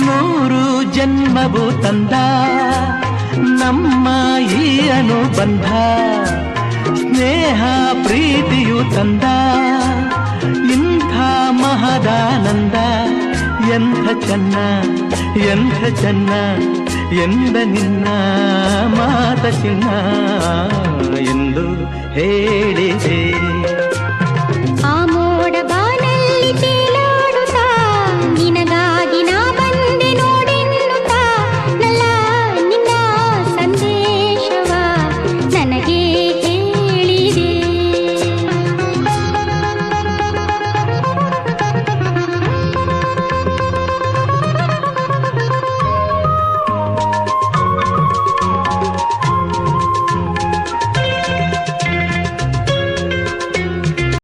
ಮೂರು ಜನ್ಮವು ತಂದ ನಮ್ಮ ಈ ಅನುಬಂಧ ಸ್ನೇಹ ಪ್ರೀತಿಯು ತಂದ ಇಂಥ ಮಹದಾನಂದ ಎಂಥ ಚೆನ್ನ ಎಂಥ ಚೆನ್ನ ಎಂದ ನಿನ್ನ ಮಾತ ಚಿನ್ನ ಎಂದು ಹೇಳಿದೆ